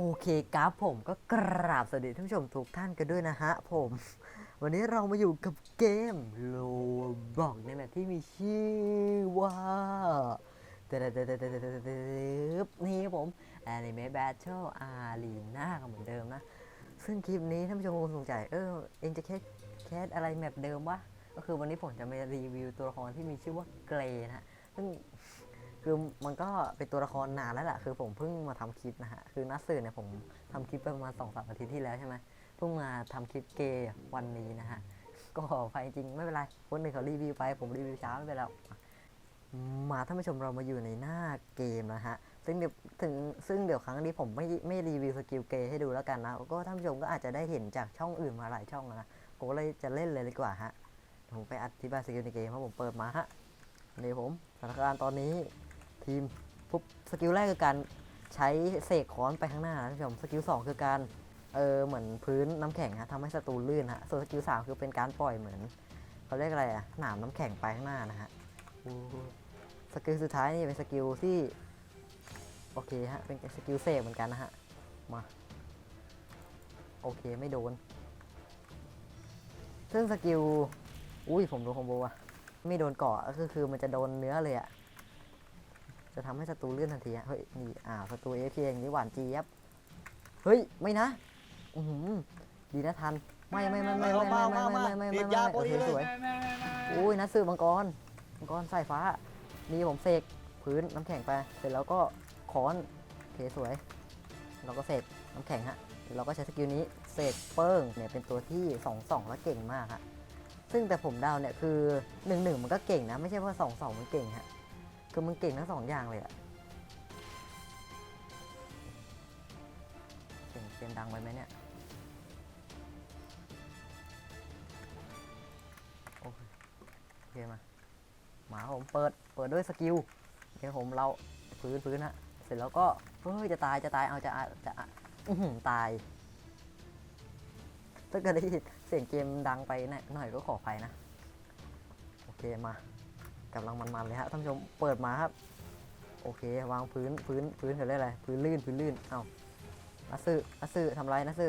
โอเคครับผมก็กราบสวัสดีท่านผู้ชมทุกท่านกันด้วยนะฮะผม วันนี้เรามาอยู่กับเกมโลบอกในแมปที่มีชื่อว่าเดดเดดเดดนี่ครับผม Anime Battle Arena กันเหมือนเดิมนะ ซึ่งคลิปนี้ท่านผู้ชมคงสงสัยเออเองจะแคแคสอะไรแมปเดิมวะก็คือวันนี้ผมจะมารีวิวตัวละครที่มีชื่อว่าเกรนะซึ่ง คือมันก็เป็นตัวละครนานแล้วแหละคือผมเพิ่งมาทำคลิปนะฮะคือนัดสื่อเนี่ยผมทำคลิปไปประมาณสองสามอาทิตย์ที่แล้วใช่ไหมเพิ่งมาทำคลิปเกย์วันนี้นะฮะก็ขออภัยจริงไม่เป็นไรคนหนึ่งเขารีวิวไป ผมรีวิวช้าไม่เป็นไรมาท่านผู้ชมเรามาอยู่ในหน้าเกมนะฮะซึ่งเดี๋ยวถึงซึ่งเดี๋ยวครั้งนี้ผมไม่ไม่รีวิวสกิลเกย์ให้ดูแล้วกันนะก็ท่านผู้ชมก็อาจจะได้เห็นจากช่องอื่นมาหลายช่องนะผมก็เลยจะเล่นเลยดีกว่าฮะผมไปอธิบายสกิลในเกมเพราะผมเปิดมาฮะนี่ผมสถานการณ์ตอนนี้ ทีมปุ๊บสกิลแรกคือการใช้เสกค้อนไปข้างหน้านะท่านผู้ชมสกิลสองคือการเออเหมือนพื้นน้ำแข็งฮะทำให้ศัตรูลื่นฮะส่วนสกิลสามคือเป็นการปล่อยเหมือนเขาเรียกอะไรอะหนามน้ำแข็งไปข้างหน้านะฮะสกิลสุดท้ายนี่เป็นสกิลที่โอเคฮะเป็นสกิลเสกเหมือนกันนะฮะมาโอเคไม่โดน ซึ่งสกิลอุ้ยผมโดนคอมโบอะไม่โดนเกาะก็คือมันจะโดนเนื้อเลยอะ จะทำให้ศัตรูเลื่อนทันทีอะเฮ้ยนี่อ่าวศัตรูเอฟเอย่างนี้หวานเจี๊ยบเฮ้ยไม่นะอือหือดีนะทันไม่ไม่ไม่ไม่ไม่ไม่ไม่ไม่ไม่ไม่ไม่ไม่โอเคสวยอุ้ยนัดซื้อมังกรมังกรสายฟ้านี่ผมเสกพื้นน้ำแข็งไปเสร็จแล้วก็ค้อนโอเคสวย เราก็เสกน้ำแข็งฮะเราก็ใช้สกิลนี้เสกเปิ้งเนี่ยเป็นตัวที่สองสองแล้วเก่งมากฮะซึ่งแต่ผมเดาเนี่ยคือหนึ่งหนึ่งมันก็เก่งนะไม่ใช่ว่าสองสองมันเก่งฮะ คือมึงเก่งทั้งสองอย่างเลยอะเสียงเสียงดังไปไหมเนี่ย โอเคโอเคมา หมาผมเปิด เปิดด้วยสกิลเดี๋ยวผมเราพื้นพื้นฮะ เสร็จแล้วก็ เฮ้ย จะตาย จะตาย เอา จะจะอะอื้อหือตาย ถ้าเกิดได้ยินเสียงเกมดังไปหน่อยก็ขออภัยนะ โอเคมา กำลังมันๆเลยฮะท่านผู้ชมเปิดมาครับ โอเควางพื้นพื้นพื้นเขาเรียอะไรพื้นลื่นพื้นลื่นเอ้านัสซึนัสซึทำไรนัสซึ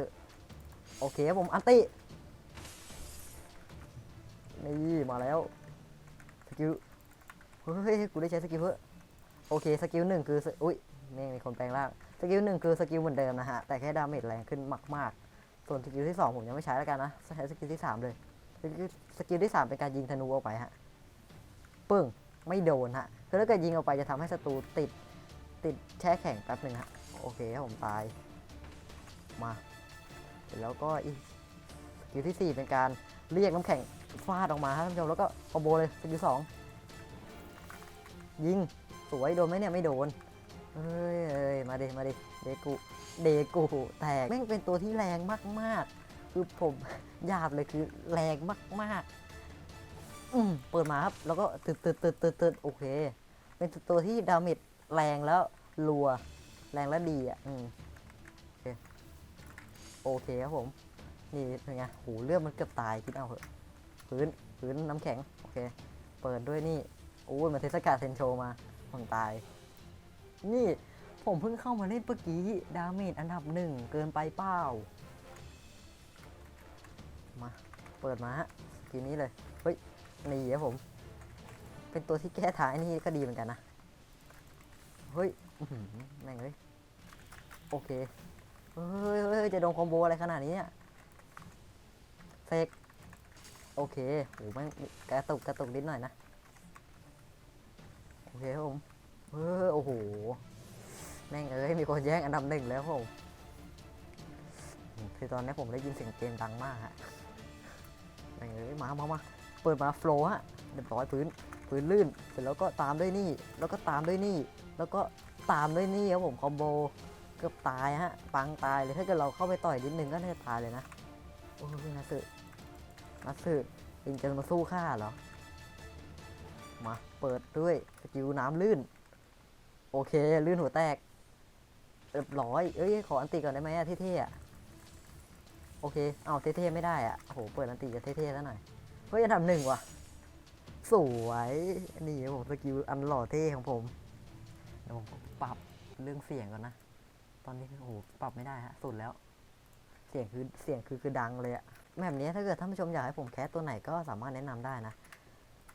โอเคครับผมอันตินี่มาแล้วสกิลเฮ้ยกูได้ใช้สกิลเพื่อโอเคสกิลหนึ่งคืออุ้ยนี่มีคนแปลงร่างสกิลหนึ่งคือสกิลเหมือนเดิมนะฮะแต่แค่ดาเมจแรงขึ้นมากๆ ส่วนสกิลที่สองผมยังไม่ใช้แล้วกันนะใช้สกิลที่สามเลยสกิลสกิลที่สามเป็นการยิงธนูออกไปฮะ ปึ้งไม่โดนฮะคือถ้าเกิดยิงออกไปจะทำให้ศัตรูติดติดแช่แข็งแป๊บหนึ่งฮะโอเคครับผมตายมาแล้วก็อีกสกิลที่ 4 เป็นการเรียกน้ำแข็งฟาดออกมาครับท่านผู้ชมแล้วก็คอมโบเลยสกิลสองยิงสวยโดนไหมเนี่ยไม่โดนเฮ้ยเอ้ยมาดิมาดิเดกูเดกูแตกแม่งเป็นตัวที่แรงมากๆ คือผมหยาบเลยคือแรงมากๆ อืมเปิดมาครับ แล้วก็ตึดตึดตึดตึดตึดโอเค เป็นตัวที่ดาเมจแรงแล้วรัว แรงแล้วดีอะ อืมโอเคโอเคครับผม นี่เป็นไงโหเลือดมันเกือบตายคิดเอาเหอะพื้นพื้นน้ำแข็ง โอเค เปิดด้วยนี่โอ้ยมาเทศกาลเซนโชมาผมตาย นี่ผมเพิ่งเข้ามาเล่นเมื่อกี้ดาเมจอันดับหนึ่งเกินไปเปล่ามา เปิดมาฮะทีนี้เลย นี่ครับผม เป็นตัวที่แก้ทางไอ้นี่ก็ดีเหมือนกันนะ เฮ้ยแม่งเลยโอเค เฮ้ยเฮ้ยจะโดนคอมโบอะไรขนาดนี้เนี่ยเซกโอเคโหแม่งกระตุกกระตุกนิดหน่อยนะ โอเคครับผมเฮ้ยโอ้โห แม่งเอ้ยมีคนแย่งอันดับหนึ่งแล้วครับผมอืมคือตอนนี้ผมได้ยินเสียงเกมดังมากฮะแม่งเอ้ยมามามา เปิดมาโฟล์ฮะเรียบร้อยพื้นพื้นลื่น เสร็จแล้วก็ตามด้วยนี่ แล้วก็ตามด้วยนี่ แล้วก็ตามด้วยนี่ครับผมคอมโบเกือบตายฮะปังตายเลยถ้าเกิดเราเข้าไปต่อยนิดนึงก็น่าจะตายเลยนะโอ้ยนัสึนัสสึเองจะมาสู้ข้าเหรอมาเปิดด้วยสกิลน้ำลื่น โอเคลื่นหัวแตกเรียบร้อยเอ้ยขออันติก่อนได้ไหมอะเท่ๆอะโอเคเอาเท่ๆไม่ได้อะโอ้โหเปิดอันติจะเท่ๆแล้วหน่อย เฮ้ยอันดับหนึ่งว่ะ สวยนี่ผมสกิลอันหล่อเท่ของผมเดี๋ยวผมปรับเรื่องเสียงก่อนนะ ตอนนี้โอ้โหปรับไม่ได้ฮะสุดแล้ว เสียงคือเสียงคือคือดังเลยอะแบบนี้ถ้าเกิดท่านผู้ชมอยากให้ผมแคสตัวไหนก็สามารถแนะนำได้นะ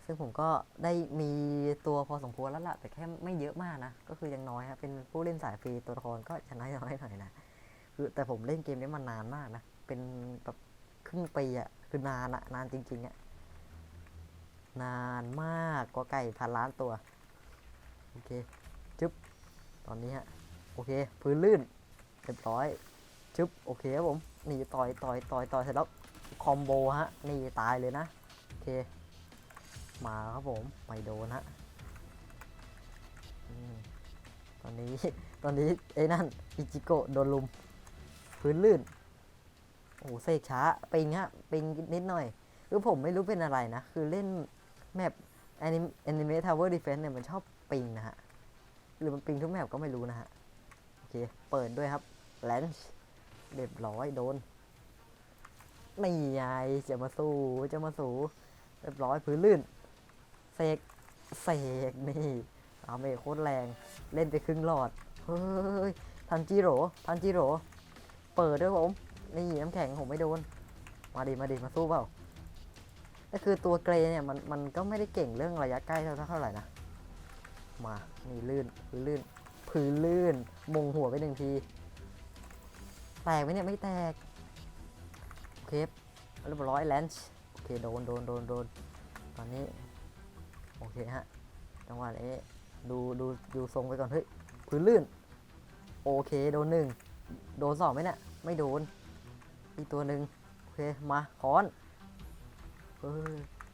ซึ่งผมก็ได้มีตัวพอสมควรแล้วล่ะ แต่แค่ไม่เยอะมากนะ ก็คือยังน้อยครับเป็นผู้เล่นสายฟรีตัวละครก็จะน้อยน้อยหน่อยนะ คือแต่ผมเล่นเกมนี้มานานมากนะ เป็นแบบครึ่งปีอะ คือนานอะนานจริงๆอะนานมากกว่าไก่พันล้านตัว โอเค จึ๊บ ตอนนี้ฮะ โอเค พื้นลื่นเรียบร้อย จึ๊บ โอเคครับผมนี่ต่อยต่อยต่อยต่อยเสร็จแล้ว คอมโบฮะ นี่ตายเลยนะ โอเค มาครับผมไม่โดนฮะตอนนี้ ตอนนี้ไอ้นั่นอิจิโกะโดนลุม พื้นลื่น โอ้โหเสกช้าปิงฮะปิงนิดหน่อยคือผมไม่รู้เป็นอะไรนะ คือเล่นแมปแอนิเมทาวเวอร์ดีเฟนต์เนี่ยมันชอบปิงนะฮะ หรือมันปิงทุกแมปก็ไม่รู้นะฮะ โอเค เปิดด้วยครับแลนช์เรียบร้อยโดนนี่ไงจะมาสู้จะมาสู้เรียบร้อยพื้นลื่นเสกเสกนี่อาเมโคตรแรงเล่นไปครึ่งหลอด เฮ้ยทันจิโร่ทันจิโร่เปิดด้วยผม นี่น้ำแข็งผมไม่โดน มาดิมาดิมาสู้เปล่าก็คือตัวเกรเนี่ยมันมันก็ไม่ได้เก่งเรื่องระยะใกล้เท่าเท่าไหร่นะ มานี่ลื่นพื้นลื่นพื้นลื่นมงหัวไปหนึ่งที แตกไหมเนี่ยไม่แตก โอเคเรียบร้อยแลนช์โอเคโดนโดนโดนโดนตอนนี้ โอเคฮะจังหวะนี้ดูดูดูทรงไปก่อนเฮ้ยพื้นลื่น โอเคโดนหนึ่งโดนสองไหมเนี่ยไม่โดน อีกตัวหนึ่งโอเคมาค้อน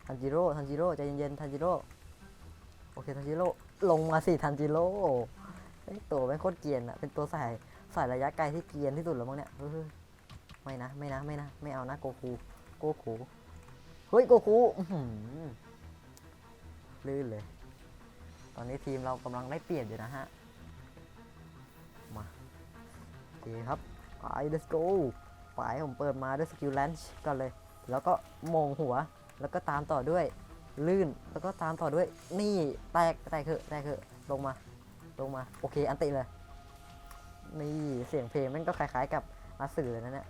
ทันจิโร่ทันจิโร่ใจเย็นๆทันจิโร่โอเคทันจิโร่ลงมาสิทันจิโร่ตัวไม่งโคตรเกียนอะเป็นตัวใสายสายระยะไกลที่เกียนที่สุดแล้วมั้งเนี่ยไม่นะไม่นะไม่นะไม่เอานะโกคูโกคูเฮ้ยโกคูลื่นเลย ตอนนี้ทีมเรากำลังได้เปรียบอยู่นะฮะมาโอเคครับไป let's go ไปผมเปิดมาด้วยสกิลแลนช์ก่อนเลย แล้วก็มงหัวแล้วก็ตามต่อด้วยลื่นแล้วก็ตามต่อด้วยนี่แตกแตกเถอะแตกเถอะลงมาลงมาโอเคอันติเลยนี่เสียงเพลงมันก็คล้ายๆกับอาสื่อเลยนะเนี่ย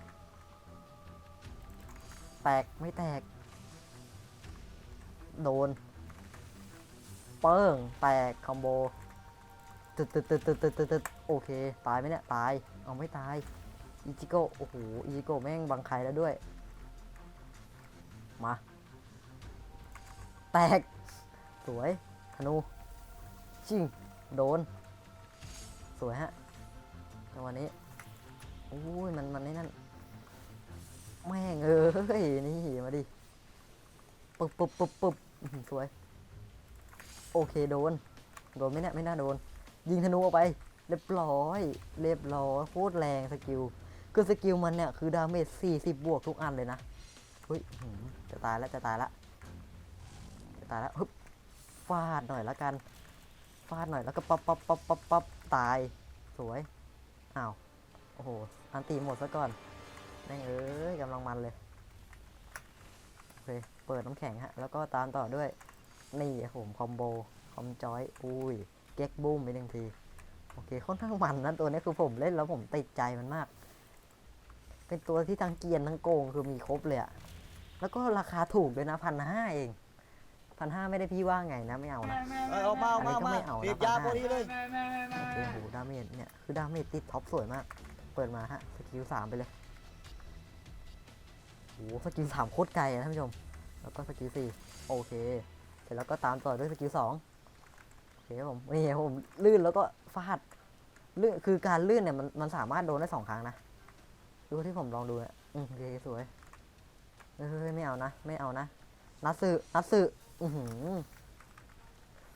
แตกไม่แตก โดน เปิ้งแตกคอมโบตึดตึดตึดตึดตึดตึดโอเค ตายไหมเนี่ย ตาย เอาไม่ตาย อิจิโกะโอ้โหอิจิโกะแม่งบังใครแล้วด้วย มา แตก สวยธนู ชิง โดน สวยฮะจังหวะนี้โอ้ยมันมันนี่นั่นแม่งเอ้ยนี่มาดิปึ๊บปึ๊บปึ๊บปึ๊บสวย โอเคโดน โดนไม่เนี่ยไม่น่าโดน ยิงธนูออกไป เรียบร้อย เรียบร้อยโคตรแรงสกิล คือสกิลมันเนี่ยคือดาเมจ40 บวกทุกอันเลยนะเฮ้ยจะตายแล้วจะตายละจะตายแล้วฮึบฟาดหน่อยละกัน ฟาดหน่อยแล้วก็ปั๊บปั๊บปั๊บปั๊บปั๊บตาย สวย อ้าว โอ้โห อันตีหมดซะก่อนแม่งเอ้ยกำลังมันเลยโอเคเปิดน้ำแข็งฮะ แล้วก็ตามต่อด้วย นี่ครับผมคอมโบ คอมจอย อุ้ย เก๊กบูมไปหนึ่งที โอเค ค่อนข้างมันนะตัวนี้คือผมเล่นแล้วผมติดใจมันมาก เป็นตัวที่ทั้งเกรียนทั้งโกงคือมีครบเลยอะแล้วก็ราคาถูกด้วยนะพันห้าเองพันห้าไม่ได้พี่ว่าไงนะไม่เอานะ เออเอามาเอามาอันนี้ก็มาไม่เอานะ บีบยาปัญหาพอดีเลยโอเคโหดาเมจเนี่ยคือดาเมจติดท็อปสวยมาก เปิดมาฮะสกิลสามไปเลยโหสกิลสามโคตรไกลอะท่านผู้ชม แล้วก็สกิลสี่โอเค เสร็จแล้วก็ตามต่อด้วยสกิลสองโอเคครับผมนี่ครับผมลื่นแล้วก็ฟาดลื่นคือการลื่นเนี่ยมันมันสามารถโดนได้สองครั้งนะ ดูที่ผมลองดูเนี่ยอืมโอเคสวยเฮ้ยไม่เอานะ ไม่เอานะ นัดสึนัดสึอือหือ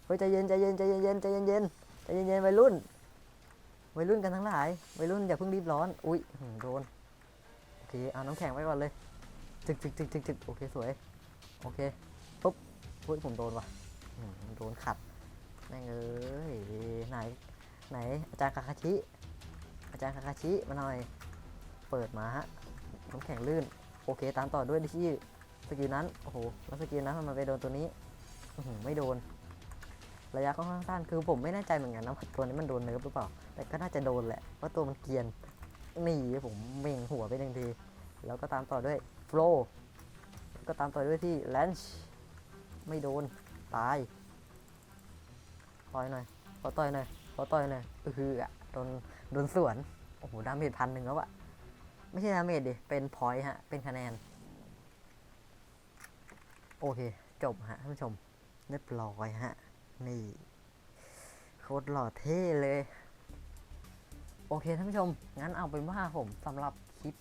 เฮ้ยใจเย็นใจเย็นใจเย็นเย็นใจเย็นเย็นใจเย็นเย็นวัยรุ่นวัยรุ่นกันทั้งหลายวัยรุ่นอย่าเพิ่งรีบร้อน อุ้ยโดน โอเค เอาน้ำแข็งไว้ก่อนเลยจึกจึกจึกจึกจึกโอเคสวย โอเค ปุ๊บอุ้ยผมโดนว่ะโดนขัดแม่งเอ้ยไหน ไหนอาจารย์คาคาชิ อาจารย์คาคาชิมาหน่อย เปิดมาฮะน้ำแข็งลื่น โอเค ตามต่อด้วยดิชี่สกิลนั้น โอ้โห แล้วสกิลนั้นมันไปโดนตัวนี้ไม่โดน ระยะค่อนข้างสั้น คือผมไม่แน่ใจเหมือนกันนะว่าตัวนี้มันโดนเนิร์ฟหรือเปล่า แต่ก็น่าจะโดนแหละ เพราะตัวมันเกียน นี่ผมเม่งหัวไปหนึ่งที แล้วก็ตามต่อด้วยโฟลแล้วก็ตามต่อด้วยที่แลนช์ไม่โดน ตาย ต่อยหน่อย ขอต่อยหน่อย ขอต่อยหน่อยเออคืออะโดน โดนสวน โอ้โห ดาเมจพันหนึ่งแล้วอะ ไม่ใช่ดาเมจดิ เป็นพอยต์ฮะ เป็นคะแนน โอเค จบฮะท่านผู้ชมเรียบร้อยฮะ นี่ โคตรหล่อเท่เลย โอเคท่านผู้ชม งั้นเอาเป็นว่าผมสำหรับคลิป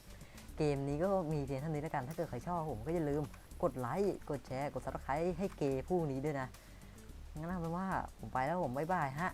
เกมนี้ก็มีเพียงเท่านี้แล้วกัน ถ้าเกิดใครชอบผมก็อย่าลืมกดไลค์ กดแชร์ กดซับสไครต์ให้เกย์ผู้นี้ด้วยนะ งั้นเอาเป็นว่าผมไปแล้วผมบ๊ายบายฮะ